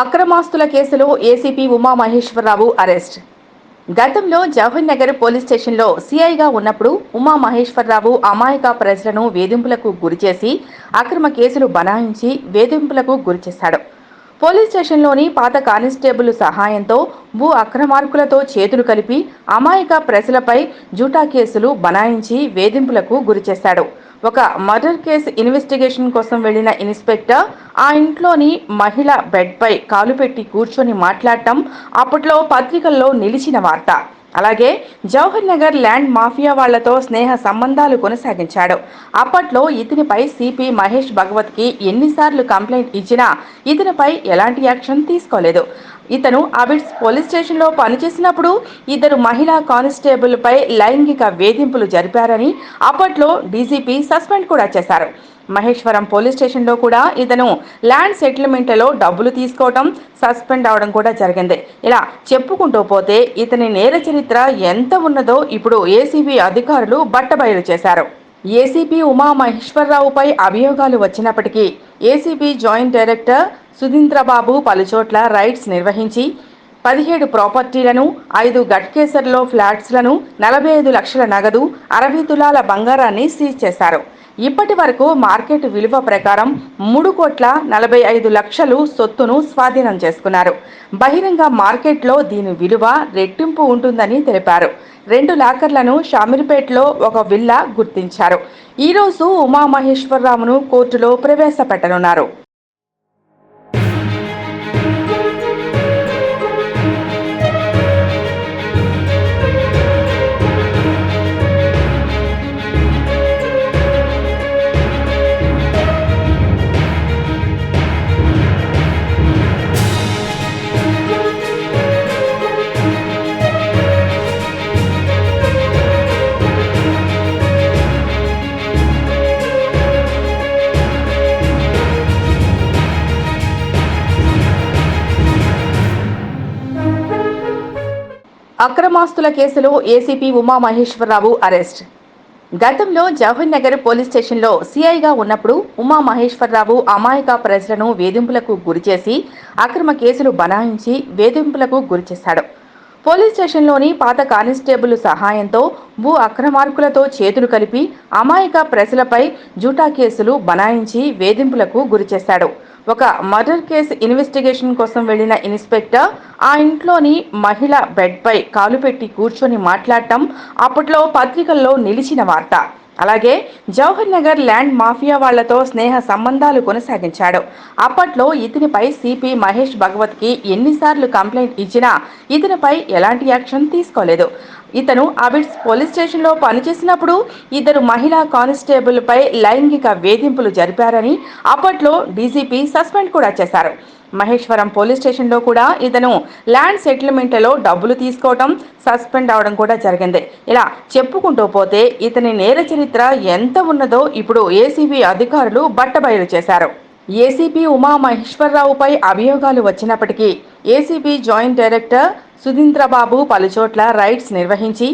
అక్రమాస్తుల కేసులో ACP Uma Maheswararao arrest. గతంలో Jawahar Nagar police స్టేషన్లో సీఐగా ఉన్నప్పుడు ఉమా మహేశ్వరరావు అమాయక ప్రజలను వేధింపులకు గురిచేసి అక్రమ కేసులు బనాయించి వేధింపులకు గురిచేశాడు. పోలీస్ స్టేషన్లోని పాత కానిస్టేబుల్ సహాయంతో భూ అక్రమార్కులతో చేతులు కలిపి అమాయక ప్రజలపై జూటా కేసులు బనాయించి వేధింపులకు గురిచేశాడు. ఒక మర్డర్ కేసు ఇన్వెస్టిగేషన్ కోసం వెళ్ళిన ఇన్స్పెక్టర్ ఆ ఇంట్లోని మహిళ బెడ్పై కాలు పెట్టి కూర్చొని మాట్లాడటం అప్పట్లో పత్రికల్లో నిలిచిన వార్త. అలాగే జవహర్ నగర్ ల్యాండ్ మాఫియా వాళ్ళతో స్నేహ సంబంధాలు కొనసాగించాడు. అప్పట్లో ఇతనిపై సిపి మహేష్ భగవత్కి ఎన్నిసార్లు కంప్లైంట్ ఇచ్చినా ఇతనిపై ఎలాంటి యాక్షన్ తీసుకోలేదు. ఇతను అబిడ్స్ పోలీస్ స్టేషన్లో పనిచేసినప్పుడు ఇద్దరు మహిళా కానిస్టేబుల్పై లైంగిక వేధింపులు జరిపారని అప్పట్లో డీజీపీ సస్పెండ్ కూడా చేశారు. మహేశ్వరం పోలీస్ స్టేషన్లో కూడా ఇతను ల్యాండ్ సెటిల్మెంట్లలో డబ్బులు తీసుకోవడం సస్పెండ్ అవడం కూడా జరిగింది. ఇలా చెప్పుకుంటూ పోతే ఇతని నేర చరిత్ర ఎంత ఉన్నదో ఇప్పుడు ఏసీబీ అధికారులు బట్టబయలు చేశారు. ఏసీపీ ఉమా మహేశ్వరరావుపై అభియోగాలు వచ్చినప్పటికీ ఏసీబీ జాయింట్ డైరెక్టర్ సుధీంద్రబాబు పలుచోట్ల రైడ్స్ నిర్వహించి పదిహేడు ప్రాపర్టీలను ఐదు గట్కేసర్లో ఫ్లాట్స్లను నలభై ఐదు లక్షల నగదు అరవై తులాల బంగారాన్ని సీజ్ చేశారు. ఇప్పటి వరకు మార్కెట్ విలువ ప్రకారం మూడు కోట్ల నలభై ఐదు లక్షలు సొత్తును స్వాధీనం చేసుకున్నారు. బహిరంగ మార్కెట్లో దీని విలువ రెట్టింపు ఉంటుందని తెలిపారు. రెండు లాకర్లను షామీర్పేట్లో ఒక విల్లా గుర్తించారు. ఈరోజు ఉమామహేశ్వరరావును కోర్టులో ప్రవేశపెట్టనున్నారు. అక్రమాస్తుల కేసులో ఏసీపీ ఉమా మహేశ్వరరావు అరెస్ట్. గతంలో జవహర్ నగర్ పోలీస్ స్టేషన్లో సీఐగా ఉన్నప్పుడు ఉమా మహేశ్వరరావు అమాయక ప్రజలను వేధింపులకు గురిచేసి అక్రమ కేసులు బనాయించి వేధింపులకు గురిచేశాడు పోలీస్ స్టేషన్లోని పాత కానిస్టేబుల్ సహాయంతో భూ అక్రమార్కులతో చేతులు కలిపి అమాయక ప్రజలపై జూటా కేసులు బనాయించి వేధింపులకు గురిచేశాడు ఒక మర్డర్ కేసు ఇన్వెస్టిగేషన్ కోసం వెళ్ళిన ఇన్స్పెక్టర్ ఆ ఇంట్లోని మహిళ బెడ్పై కాలు పెట్టి కూర్చొని మాట్లాడటం అప్పట్లో పత్రికల్లో నిలిచిన వార్త. అలాగే జవహర్ నగర్ ల్యాండ్ మాఫియా వాళ్ళతో స్నేహ సంబంధాలు కొనసాగించాడు. అప్పట్లో ఇతనిపై సిపి మహేష్ భగవత్కి ఎన్నిసార్లు కంప్లైంట్ ఇచ్చినా ఇతనిపై ఎలాంటి యాక్షన్ తీసుకోలేదు. ఇతను అబిడ్స్ పోలీస్ స్టేషన్లో పనిచేసినప్పుడు ఇద్దరు మహిళా కానిస్టేబుల్పై లైంగిక వేధింపులు జరిపారని అప్పట్లో డీజీపీ సస్పెండ్ కూడా చేశారు. మహేశ్వరం పోలీస్ స్టేషన్లో కూడా ఇతను ల్యాండ్ సెటిల్మెంట్లలో డబ్బులు తీసుకోవడం సస్పెండ్ అవడం కూడా జరిగింది. ఇలా చెప్పుకుంటూ పోతే ఇతని నేర చరిత్ర ఎంత ఉన్నదో ఇప్పుడు ఏసీబీ అధికారులు బట్టబయలు చేశారు. ఏసీపీ ఉమా మహేశ్వరరావుపై అభియోగాలు వచ్చినప్పటికీ ఏసీబీ జాయింట్ డైరెక్టర్ సుధీంద్రబాబు పలుచోట్ల రైడ్స్ నిర్వహించి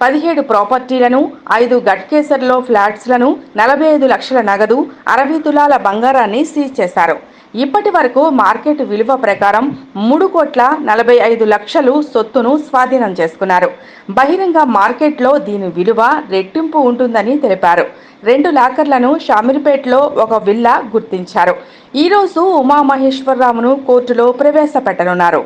పదిహేడు ప్రాపర్టీలను ఐదు గట్కేసర్లో ఫ్లాట్స్లను నలభై ఐదు లక్షల నగదు అరవై తులాల బంగారాన్ని సీజ్ చేశారు. ఇప్పటి వరకు మార్కెట్ విలువ ప్రకారం మూడు కోట్ల నలభై ఐదు లక్షలు సొత్తును స్వాధీనం చేసుకున్నారు. బహిరంగ మార్కెట్లో దీని విలువ రెట్టింపు ఉంటుందని తెలిపారు. రెండు లాకర్లను షామీర్పేట్లో ఒక విల్లా గుర్తించారు. ఈరోజు ఉమామహేశ్వరరావును కోర్టులో ప్రవేశపెట్టనున్నారు.